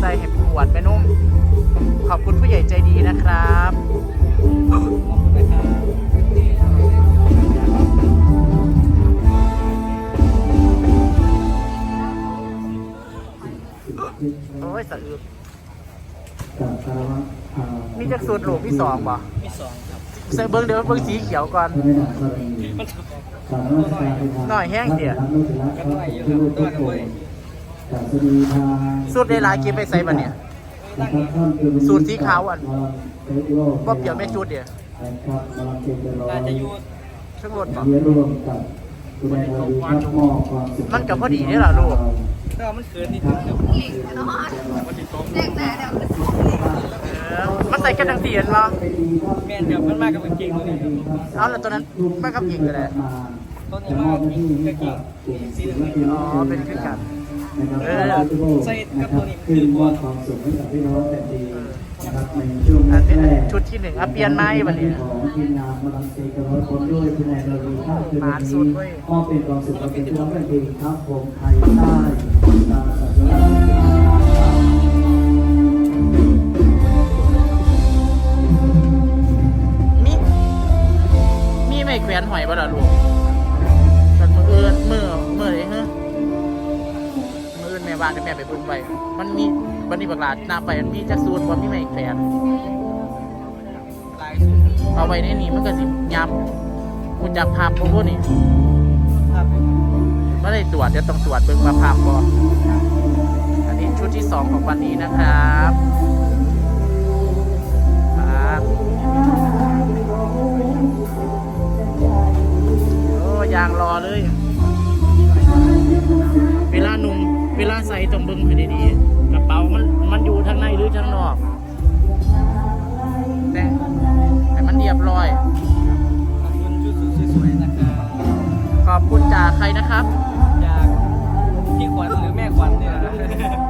ใส่เห็บปวดไปนุ่ม ขอบคุณผู้ใหญ่ใจดีนะครับขอบคุณนะโอ้ยสะอึกมีจะสูตรหลวงพี่สองป่พี่สองครับเสื้อบิ้งเดี๋ยวเบิ้งสีเขียวก่อนหน่อยแห้งเดี๋ยวก็หน่อยอยู่ครับด้วยด้วย กันเลยสูตรได้หลายกินไปใส่บัเนี่ยสูตรสีขาวอะบ่เปรี้ยวแม่จุดเดี๋ยวน่าจะอยู่ช่างรถบ่มันมันกับพอดีนี่แหละลูกก็มันเกินนิดนึงครับนอนเด็กแต่เดี๋ยวมันเออมันใส่กันดังสีเห็นบ่แม่นครับมันมากกับเก่งเลยครับเอาแล้วตัวนั้นมันกับหญิงก็ได้ต้นนี้มากกับเก่งสีเหลืองอ๋อเป็นคือกัน เออใส่กับตัวนี้คือบัวความสุขให้กับพี่น้องแต่นดีเออนะครับในช่วงนี้แรกชุดที่หนึ่งอะเปลี่ยนไม้บัดนี้ของทีมงานมาลังเซกร้อยคนด้วยคุณนายดารีข้าวคืนหมาสุดเว้มอบเป็นความสุขกับพี่น้องแต่นดีครับผมไทยใต้ตาสัญญามีมีไม่แขวนหอยบ่ล่ะลูก วางกับแม่ไปเบิ่งไปมันมีบันนี้บักหลาดหน้าไปมันมีจักสูตรบ่มีไม่แขวนลายสุดเอาไว้ในนี้มันก็สิยับกูจับภาพพวกนี่ไม่ได้ตรวจเดี๋ยวต้องตรวจเบิ่งว่าภาพบ่อันนี้ชุดที่สองของวันนี้นะครับครับ เบิ่งให้ดีๆกระเป๋ามันมันอยู่ทางในหรือทางนอกแต่ให้มันเรียบร้อย ขอบคุณชุดสวยๆนะครับขอบคุณจากใครนะครับ จากพี่ขวัญหรือแม่ขวัญเนี่ยนะโอเคโอ้ยลูกลูกนี่เปลี่ยนเนาะ